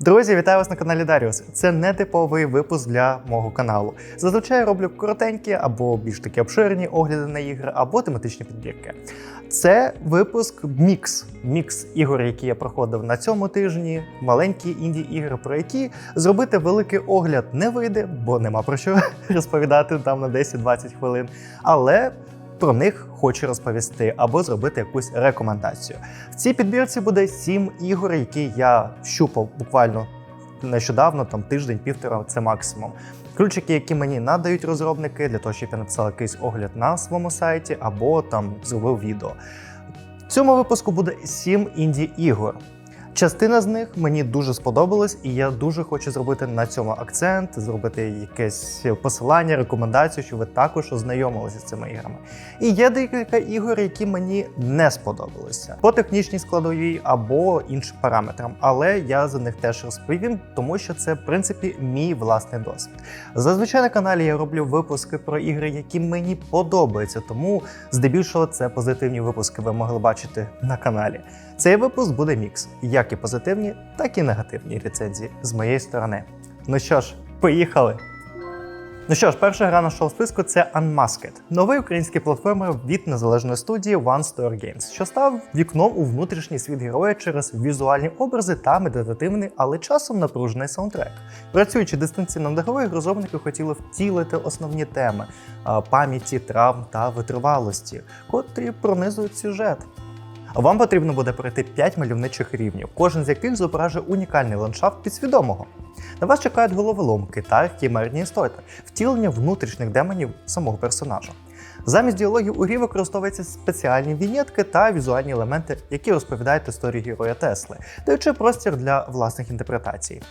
Друзі, вітаю вас на каналі Даріус. Це не типовий випуск для мого каналу. Зазвичай роблю коротенькі або більш такі обширні огляди на ігри, або тематичні підбірки. Це випуск мікс. Мікс ігор, які я проходив на цьому тижні, маленькі інді ігри, про які зробити великий огляд не вийде, бо нема про що розповідати там на 10-20 хвилин. Але про них хочу розповісти або зробити якусь рекомендацію. В цій підбірці буде сім ігор, які я щупав буквально нещодавно, там тиждень-півтора, це максимум. Ключики, які мені надають розробники для того, щоб я написав якийсь огляд на своєму сайті або там зробив відео. В цьому випуску буде сім інді ігор. Частина з них мені дуже сподобалась, і я дуже хочу зробити на цьому акцент, зробити якесь посилання, рекомендацію, щоб ви також ознайомилися з цими іграми. І є декілька ігор, які мені не сподобалися по технічній складовій або іншим параметрам, але я за них теж розповім, тому що це в принципі мій власний досвід. Зазвичай на каналі я роблю випуски про ігри, які мені подобаються, тому здебільшого це позитивні випуски ви могли бачити на каналі. Цей випуск буде мікс, як і позитивні, так і негативні рецензії з моєї сторони. Ну що ж, поїхали! Ну що ж, перша гра нашого списку це Unmasked, новий український платформер від незалежної студії One Store Games, що став вікном у внутрішній світ героя через візуальні образи та медитативний, але часом напружений саундтрек. Працюючи дистанційно над грою, розробники хотіли втілити основні теми пам'яті, травм та витривалості, котрі пронизують сюжет. Вам потрібно буде пройти 5 мальовничих рівнів, кожен з яких зображує унікальний ландшафт підсвідомого. На вас чекають головоломки та хімерні істоти, втілення внутрішніх демонів самого персонажа. Замість діалогів у грі використовуються спеціальні вінєтки та візуальні елементи, які розповідають історію героя Тесли, даючи простір для власних інтерпретацій.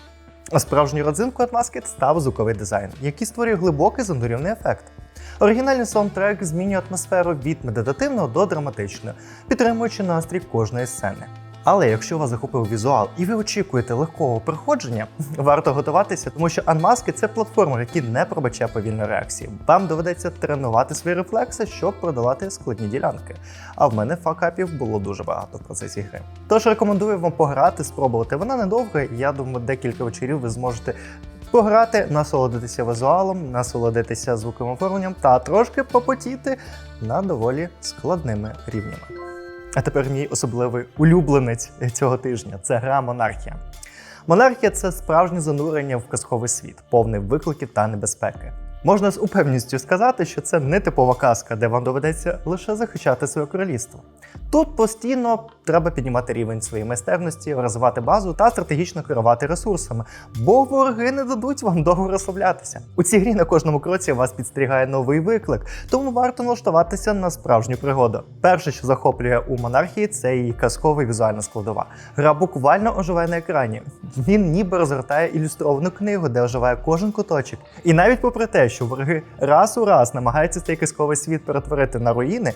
А Справжньою родзинкою Unmasked став звуковий дизайн, який створює глибокий занурівний ефект. Оригінальний саундтрек змінює атмосферу від медитативного до драматичного, підтримуючи настрій кожної сцени. Але якщо вас захопив візуал і ви очікуєте легкого проходження, варто готуватися, тому що Unmasked – це платформер, який не пробачає повільної реакції. Вам доведеться тренувати свої рефлекси, щоб продавати складні ділянки. А в мене факапів було дуже багато в процесі гри. Тож рекомендую вам пограти, спробувати. Вона недовга, я думаю, декілька вечорів ви зможете пограти, насолодитися візуалом, насолодитися звуковим оформленням та трошки попотіти на доволі складними рівнями. А тепер мій особливий улюбленець цього тижня це гра Монархія. Монархія це справжнє занурення в казковий світ, повний викликів та небезпеки. Можна з упевненістю сказати, що це не типова казка, де вам доведеться лише захищати своє королівство. Тут постійно треба піднімати рівень своєї майстерності, розвивати базу та стратегічно керувати ресурсами, бо вороги не дадуть вам довго розслаблятися. У цій грі на кожному кроці вас підстерігає новий виклик, тому варто налаштуватися на справжню пригоду. Перше, що захоплює у монархії, це її казкова візуальна складова. Гра буквально оживає на екрані. Він ніби розгортає ілюстровану книгу, де оживає кожен куточок. І навіть попри те, що вороги раз у раз намагаються цей казковий світ перетворити на руїни.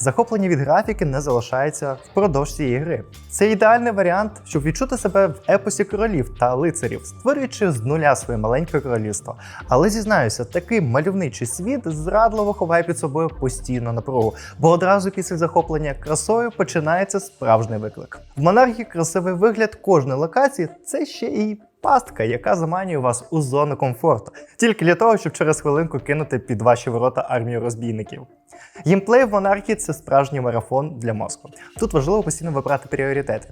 Захоплення від графіки не залишається впродовж цієї гри. Це ідеальний варіант, щоб відчути себе в епосі королів та лицарів, створюючи з нуля своє маленьке королівство. Але зізнаюся, такий мальовничий світ зрадливо ховає під собою постійну напругу, бо одразу після захоплення красою починається справжній виклик. В монархії красивий вигляд кожної локації це ще і пастка, яка заманює вас у зону комфорту, тільки для того, щоб через хвилинку кинути під ваші ворота армію розбійників. Геймплей в монархії це справжній марафон для мозку. Тут важливо постійно вибрати пріоритети,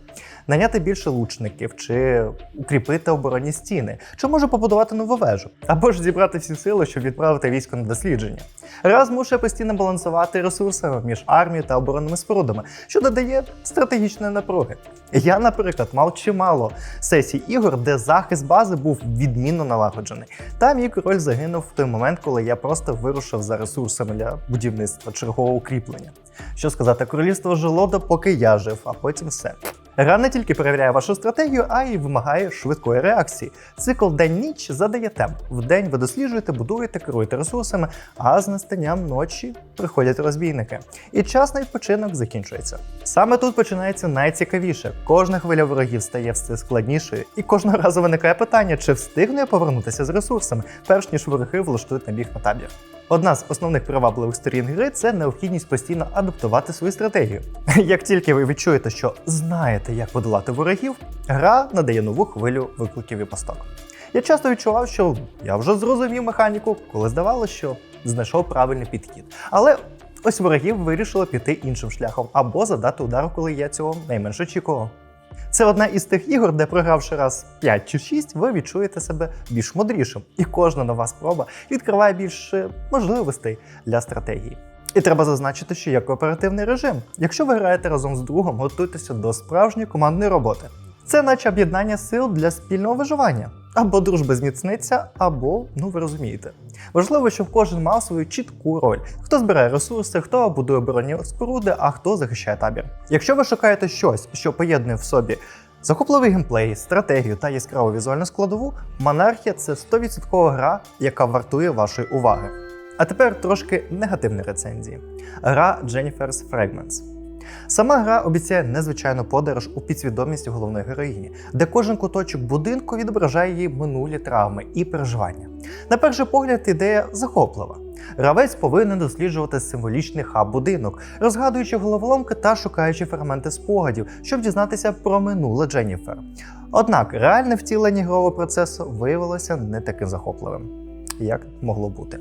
наняти більше лучників, чи укріпити оборонні стіни, чи може побудувати нову вежу, або ж зібрати всі сили, щоб відправити військо на дослідження. Раз мушує постійно балансувати ресурсами між армією та оборонними спорудами, що додає стратегічної напруги. Я, наприклад, мав чимало сесій ігор, де захист бази був відмінно налагоджений. Та мій король загинув в той момент, коли я просто вирушив за ресурсами для будівництва чергового укріплення. Що сказати, королівство жило допоки я жив, а потім все. Гра не тільки перевіряє вашу стратегію, а й вимагає швидкої реакції. Цикл день-ніч задає темп. Вдень ви досліджуєте, будуєте, керуєте ресурсами, а з настанням ночі приходять розбійники. І час на відпочинок закінчується. Саме тут починається найцікавіше. Кожна хвиля ворогів стає все складнішою, і кожного разу виникає питання, чи встигне повернутися з ресурсами, перш ніж вороги влаштують набіг на табір. Одна з основних привабливих сторін гри це необхідність постійно адаптувати свою стратегію. Як тільки ви відчуєте, що знаєте, як подолати ворогів, гра надає нову хвилю викликів і пасток. Я часто відчував, що я вже зрозумів механіку, коли здавалося, що знайшов правильний підхід. Але ось ворогів вирішили піти іншим шляхом або задати удар, коли я цього найменше очікував. Це одна із тих ігор, де програвши раз 5 чи 6, ви відчуєте себе більш мудрішим, і кожна нова спроба відкриває більше можливостей для стратегії. І треба зазначити, що є кооперативний режим. Якщо ви граєте разом з другом, готуйтеся до справжньої командної роботи. Це наче об'єднання сил для спільного виживання. Або дружба зміцниться, або, ну ви розумієте. Важливо, щоб кожен мав свою чітку роль: хто збирає ресурси, хто будує оборонні споруди, а хто захищає табір. Якщо ви шукаєте щось, що поєднує в собі захопливий геймплей, стратегію та яскраву візуальну складову, монархія це 100% гра, яка вартує вашої уваги. А тепер трошки негативні рецензії. Гра Jennifer's Fragments. Сама гра обіцяє незвичайну подорож у підсвідомість головної героїні, де кожен куточок будинку відображає її минулі травми і переживання. На перший погляд, ідея захоплива. Гравець повинен досліджувати символічний хаб-будинок, розгадуючи головоломки та шукаючи фрагменти спогадів, щоб дізнатися про минуле Дженніфер. Однак реальне втілення ігрового процесу виявилося не таким захопливим, як могло бути.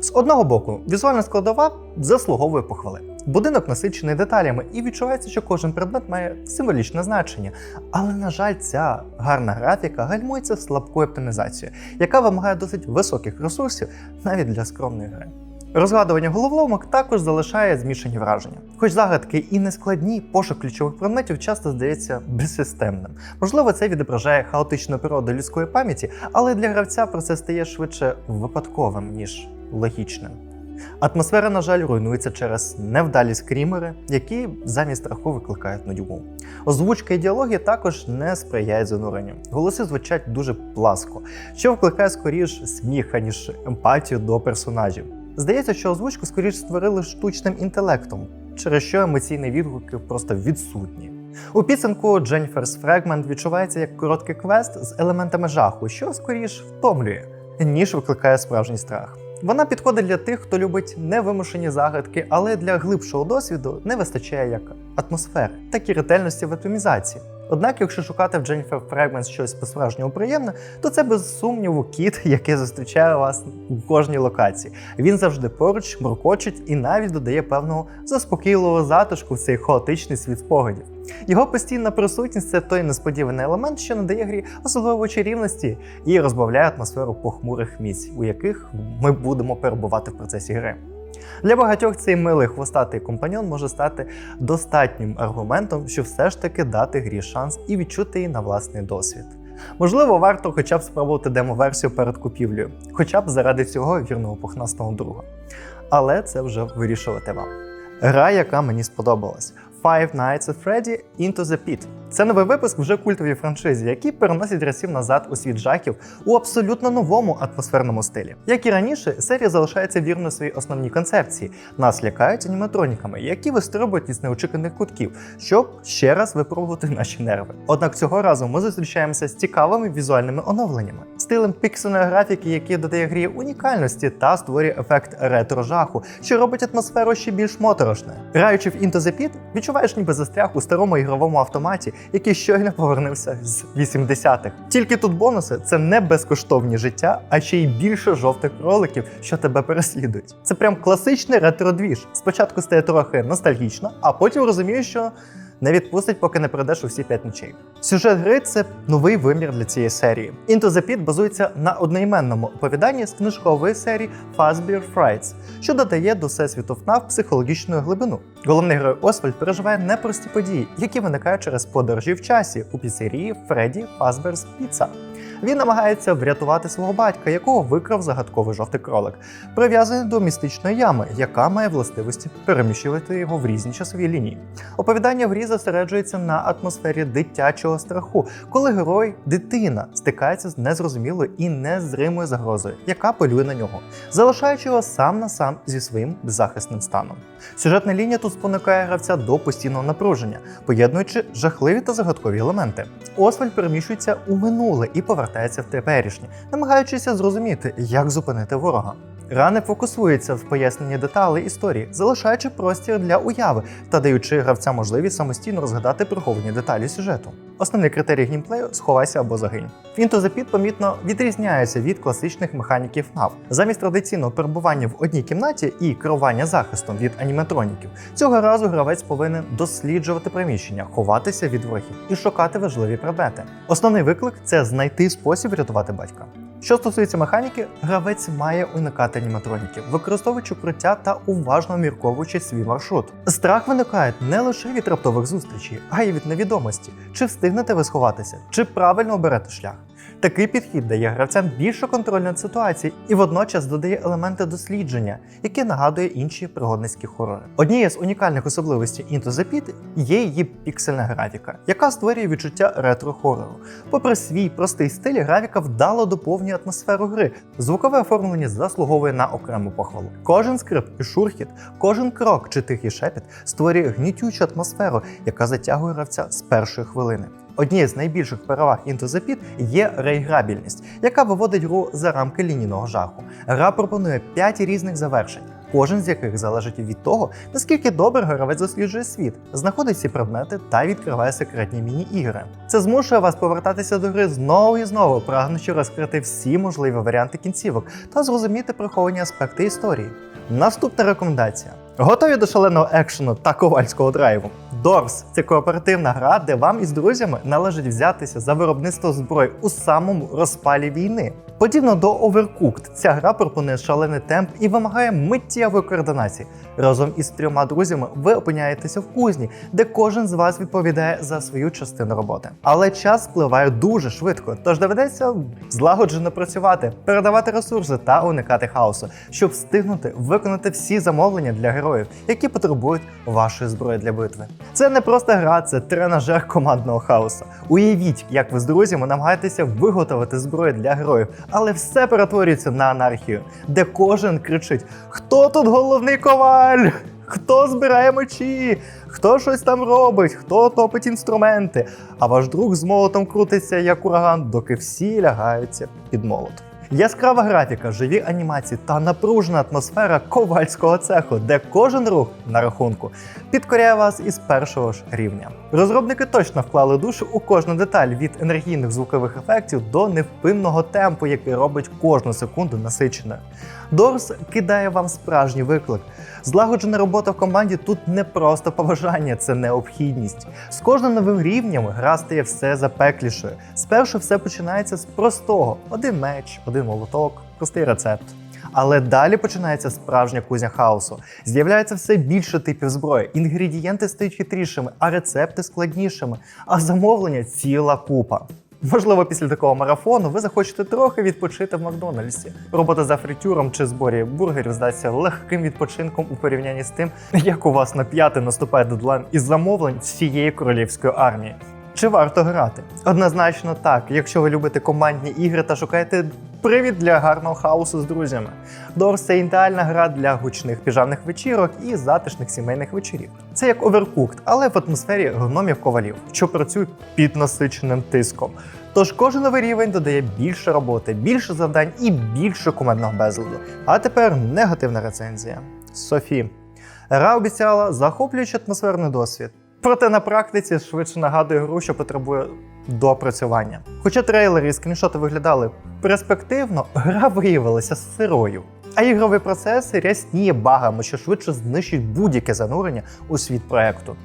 З одного боку, візуальна складова заслуговує похвали. Будинок насичений деталями і відчувається, що кожен предмет має символічне значення. Але, на жаль, ця гарна графіка гальмується слабкою оптимізацією, яка вимагає досить високих ресурсів навіть для скромної гри. Розгадування головоломок також залишає змішані враження. Хоч загадки і не складні, пошук ключових предметів часто здається безсистемним. Можливо, це відображає хаотичну природу людської пам'яті, але для гравця процес стає швидше випадковим, ніж логічним. Атмосфера, на жаль, руйнується через невдалі скрімери, які замість страху викликають нудьгу. Озвучка і діалоги також не сприяють зануренню. Голоси звучать дуже пласко, що викликає скоріш сміх, аніж емпатію до персонажів. Здається, що озвучку скоріш створили штучним інтелектом, через що емоційні відгуки просто відсутні. У підсумку Jennifer's Fragment відчувається як короткий квест з елементами жаху, що скоріш втомлює, ніж викликає справжній страх. Вона підходить для тих, хто любить невимушені загадки, але для глибшого досвіду не вистачає як атмосфери, так і ретельності в оптимізації. Однак, якщо шукати в Jennifer Fragments щось по-справжньому приємне, то це без сумніву кіт, який зустрічає вас у кожній локації. Він завжди поруч, моркочить і навіть додає певного заспокійливого затишку в цей хаотичний світ спогадів. Його постійна присутність це той несподіваний елемент, що надає грі особливої чарівності і розбавляє атмосферу похмурих місць, у яких ми будемо перебувати в процесі гри. Для багатьох цей милий хвостатий компаньон може стати достатнім аргументом, щоб все ж таки дати грі шанс і відчути її на власний досвід. Можливо, варто хоча б спробувати демо-версію перед купівлею, хоча б заради цього вірного пухнастого друга. Але це вже вирішувати вам. Гра, яка мені сподобалась. Five Nights at Freddy Into the Pit. Це новий випуск вже культовій франшизі, які переносять гравців назад у світ жахів у абсолютно новому атмосферному стилі. Як і раніше, серія залишається вірно своїй основній концепції. Нас лякають аніматроніками, які вистрибують із неочіканих кутків, щоб ще раз випробувати наші нерви. Однак цього разу ми зустрічаємося з цікавими візуальними оновленнями, стилем піксельної графіки, який додає грі унікальності та створює ефект ретро-жаху, що робить атмосферу ще більш моторошною. Граючи в Into the Pit, відчуваєш ніби застряг у старому ігровому автоматі, який щойно повернувся з 80-х. Тільки тут бонуси це не безкоштовні життя, а ще й більше жовтих кроликів, що тебе переслідують. Це прям класичний ретро-двіж. Спочатку стає трохи ностальгічно, а потім розумієш, що. Не відпустить, поки не пройдеш усі п'ять ночей. Сюжет гри це новий вимір для цієї серії. Into the Pit базується на одноіменному оповіданні з книжкової серії Fazbear Frights, що додає до всесвіту ФНАФ психологічну глибину. Головний герой Освальд переживає непрості події, які виникають через подорожі в часі у піцерії Фредді Fazbear's Pizza. Він намагається врятувати свого батька, якого викрав загадковий жовтий кролик, прив'язаний до містичної ями, яка має властивості переміщувати його в різні часові лінії. Оповідання в грі зосереджується на атмосфері дитячого страху, коли герой, дитина, стикається з незрозумілою і незримою загрозою, яка полює на нього, залишаючи його сам на сам зі своїм беззахисним станом. Сюжетна лінія тут спонукає гравця до постійного напруження, поєднуючи жахливі та загадкові елементи. Освальд переміщується у минуле і повертається в теперішнє, намагаючися зрозуміти, як зупинити ворога. Гра не фокусується в поясненні деталей історії, залишаючи простір для уяви та даючи гравця можливість самостійно розгадати приховані деталі сюжету. Основний критерій геймплею сховайся або загинь. Into the Pit помітно відрізняється від класичних механіків NAV. Замість традиційного перебування в одній кімнаті і керування захистом від аніматроніків, цього разу гравець повинен досліджувати приміщення, ховатися від ворогів і шукати важливі предмети. Основний виклик це знайти спосіб врятувати батька. Що стосується механіки, гравець має уникати аніматроніків, використовуючи укриття та уважно мірковуючи свій маршрут. Страх виникає не лише від раптових зустрічей, а й від невідомості, чи встигнете ви сховатися, чи правильно оберете шлях. Такий підхід дає гравцям більше контролю над ситуацією і водночас додає елементи дослідження, які нагадує інші пригодницькі хорори. Однією з унікальних особливостей Into the Pit є її піксельна графіка, яка створює відчуття ретро-хорору. Попри свій простий стиль, графіка вдало доповнює атмосферу гри. Звукове оформлення заслуговує на окрему похвалу. Кожен скрип і шурхіт, кожен крок чи тихий шепіт створює гнітючу атмосферу, яка затягує гравця з першої хвилини. Однією з найбільших переваг Into є реіграбільність, яка виводить гру за рамки лінійного жаху. Гра пропонує 5 різних завершень, кожен з яких залежить від того, наскільки добре гравець досліджує світ, знаходить ці предмети та відкриває секретні міні-ігри. Це змушує вас повертатися до гри знову і знову, прагнучи розкрити всі можливі варіанти кінцівок та зрозуміти приховані аспекти історії. Наступна рекомендація. Готові до шаленого екшену та ковальського драйву. Дорс це кооперативна гра, де вам із друзями належить взятися за виробництво зброї у самому розпалі війни. Подібно до Overcooked, ця гра пропонує шалений темп і вимагає миттєвої координації. Разом із трьома друзями ви опиняєтеся в кузні, де кожен з вас відповідає за свою частину роботи. Але час спливає дуже швидко, тож доведеться злагоджено працювати, передавати ресурси та уникати хаосу, щоб встигнути виконати всі замовлення для героїв, які потребують вашої зброї для битви. Це не просто гра, це тренажер командного хаосу. Уявіть, як ви з друзями намагаєтеся виготовити зброю для героїв, але все перетворюється на анархію, де кожен кричить: Хто тут головний коваль? Хто збирає мечі? Хто щось там робить, хто топить інструменти? А ваш друг з молотом крутиться як ураган, доки всі лягаються під молот. Яскрава графіка, живі анімації та напружена атмосфера ковальського цеху, де кожен рух на рахунку підкоряє вас із першого ж рівня. Розробники точно вклали душу у кожну деталь від енергійних звукових ефектів до невпинного темпу, який робить кожну секунду насиченою. Дорс кидає вам справжній виклик. Злагоджена робота в команді тут не просто побажання, це необхідність. З кожним новим рівнем гра стає все запеклішою. Спершу все починається з простого: один меч, один молоток, простий рецепт. Але далі починається справжня кузня хаосу. З'являється все більше типів зброї, інгредієнти стають хитрішими, а рецепти складнішими, а замовлення ціла купа. Можливо, після такого марафону ви захочете трохи відпочити в Макдональдсі. Робота за фритюром чи зборі бургерів здасться легким відпочинком у порівнянні з тим, як у вас на п'яти наступає дедлайн із замовлень всієї королівської армії. Чи варто грати? Однозначно так, якщо ви любите командні ігри та шукаєте привід для гарного хаосу з друзями. Дорс це ідеальна гра для гучних піжамних вечірок і затишних сімейних вечорів. Це як Overcooked, але в атмосфері гномів ковалів, що працюють під насиченим тиском. Тож кожен новий рівень додає більше роботи, більше завдань і більше кумедного безладу. А тепер негативна рецензія. Софі. Гра обіцяла захоплюючий атмосферний досвід. Проте на практиці швидше нагадує гру, що потребує допрацювання. Хоча трейлери і скріншоти виглядали перспективно, гра виявилася сирою. А ігровий процес рясніє багами, що швидше знищить будь-яке занурення у світ проекту.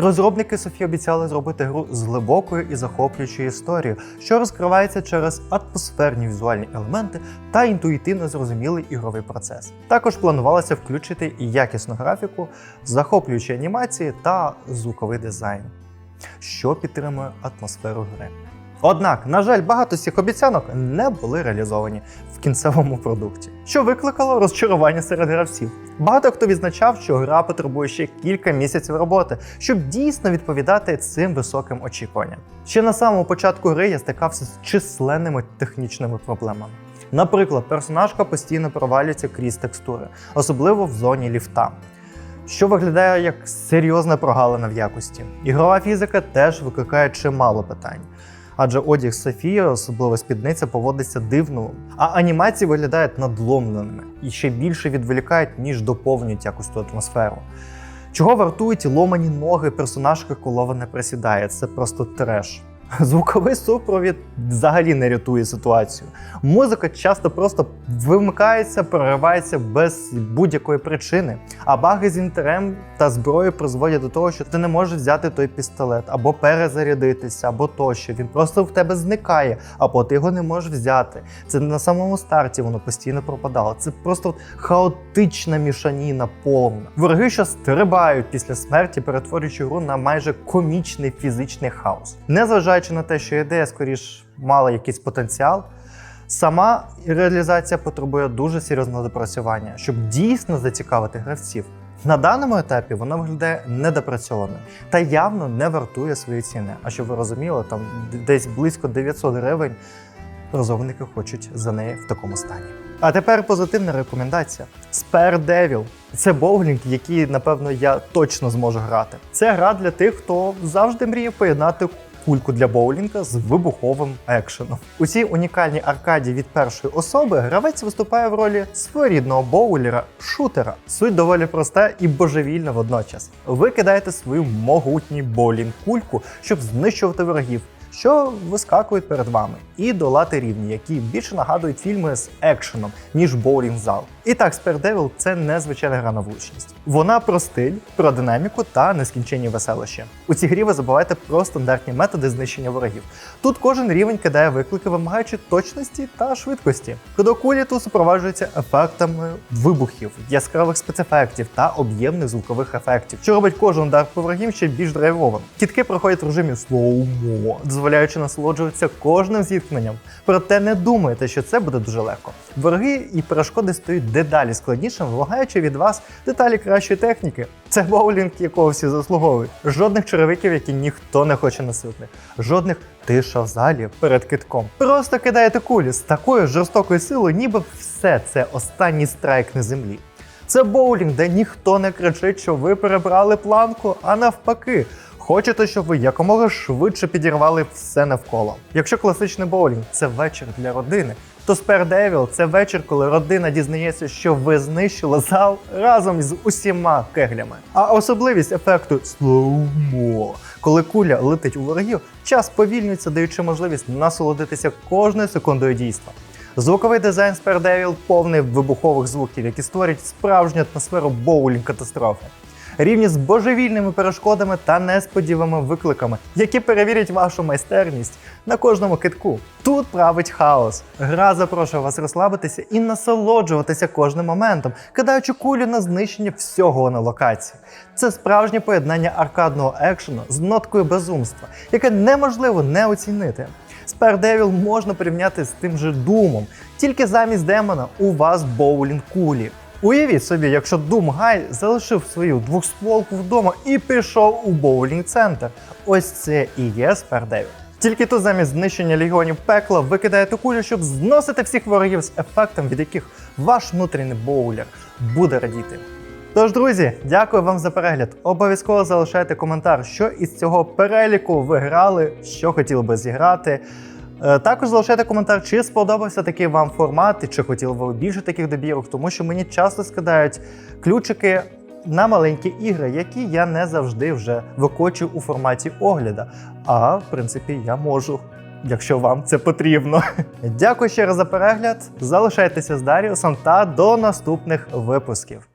Розробники Софі обіцяли зробити гру з глибокою і захоплюючою історією, що розкривається через атмосферні візуальні елементи та інтуїтивно зрозумілий ігровий процес. Також планувалося включити і якісну графіку, захоплюючі анімації та звуковий дизайн, що підтримує атмосферу гри. Однак, на жаль, багато з цих обіцянок не були реалізовані кінцевому продукті, що викликало розчарування серед гравців. Багато хто відзначав, що гра потребує ще кілька місяців роботи, щоб дійсно відповідати цим високим очікуванням. Ще на самому початку гри я стикався з численними технічними проблемами. Наприклад, персонажка постійно провалюється крізь текстури, особливо в зоні ліфта. Що виглядає як серйозна прогалина в якості. Ігрова фізика теж викликає чимало питань. Адже одяг Софії, особливо спідниця, поводиться дивно, а анімації виглядають надломленими і ще більше відволікають, ніж доповнюють якось ту атмосферу. Чого вартують ломані ноги персонажки, коли вона присідає? Це просто треш. Звуковий супровід взагалі не рятує ситуацію. Музика часто просто вимикається, проривається без будь-якої причини. А баги з інтерем та зброї призводять до того, що ти не можеш взяти той пістолет або перезарядитися, або тощо. Він просто в тебе зникає, або ти його не можеш взяти. Це на самому старті воно постійно пропадало. Це просто хаотична мішаніна повна. Вороги, що стрибають після смерті, перетворюючи гру на майже комічний фізичний хаос. Незважаючи на те, що ідея скоріш мала якийсь потенціал. Сама реалізація потребує дуже серйозного допрацювання, щоб дійсно зацікавити гравців. На даному етапі вона виглядає недопрацьованою та явно не вартує свої ціни. А щоб ви розуміли, там десь близько 900 гривень розробники хочуть за неї в такому стані. А тепер позитивна рекомендація: Spare Devil. Це боулінг, який, напевно, я точно зможу грати. Це гра для тих, хто завжди мріє поєднати кульку для боулінга з вибуховим екшеном. У цій унікальній аркаді від першої особи гравець виступає в ролі своєрідного боулера шутера. Суть доволі проста і божевільна водночас. Ви кидаєте свою могутню боулінг кульку, щоб знищувати ворогів. Що вискакують перед вами, і долати рівні, які більше нагадують фільми з екшеном, ніж боулінг зал. І так, Spare це незвичайна гра на влучність. Вона про стиль, про динаміку та нескінченні веселощі. У цій грі ви забуваєте про стандартні методи знищення ворогів. Тут кожен рівень кидає виклики, вимагаючи точності та швидкості. Кулі тут супроваджуються ефектами вибухів, яскравих спецефектів та об'ємних звукових ефектів, що робить кожен удар по ворогів ще більш драйвовим. Кітки проходять в режимі слоумо, дозволяючи насолоджуватися кожним зіткненням. Проте не думайте, що це буде дуже легко. Вороги і перешкоди стають дедалі складнішими, вимагаючи від вас деталі кращої техніки. Це боулінг, якого всі заслуговують. Жодних черевиків, які ніхто не хоче носити. Жодних тиша в залі перед китком. Просто кидаєте кулі з такою жорстокою силою, ніби все це останній страйк на землі. Це боулінг, де ніхто не кричить, що ви перебрали планку, а навпаки. Хочете, щоб ви якомога швидше підірвали все навколо. Якщо класичний боулінг це вечір для родини, то Devil – це вечір, коли родина дізнається, що ви знищили зал разом з усіма кеглями. А особливість ефекту слоумо, коли куля летить у ворогів, час повільнюється, даючи можливість насолодитися кожною секундою дійства. Звуковий дизайн Spare Devil повний вибухових звуків, які створюють справжню атмосферу боулінг катастрофи. Рівні з божевільними перешкодами та несподіваними викликами, які перевірять вашу майстерність на кожному китку. Тут править хаос. Гра запрошує вас розслабитися і насолоджуватися кожним моментом, кидаючи кулю на знищення всього на локації. Це справжнє поєднання аркадного екшену з ноткою безумства, яке неможливо не оцінити. Devil можна порівняти з тим же Думом, тільки замість демона у вас боулінг кулі. Уявіть собі, якщо Doom Гай залишив свою двохстволку вдома і пішов у боулінг центр. Ось це і є Spare Тільки тут замість знищення легіонів пекла ви кидаєте кулю, щоб зносити всіх ворогів з ефектом, від яких ваш внутрішній боулер буде радіти. Тож, друзі, дякую вам за перегляд. Обов'язково залишайте коментар, що із цього переліку ви грали, що хотіли би зіграти. Е, Також залишайте коментар, чи сподобався такий вам формат, і чи хотіли ви більше таких добірок, тому що мені часто скидають ключики на маленькі ігри, які я не завжди вже викочую у форматі огляда. А в принципі я можу. Якщо вам це потрібно. Дякую ще раз за перегляд. Залишайтеся з Даріусом та до наступних випусків.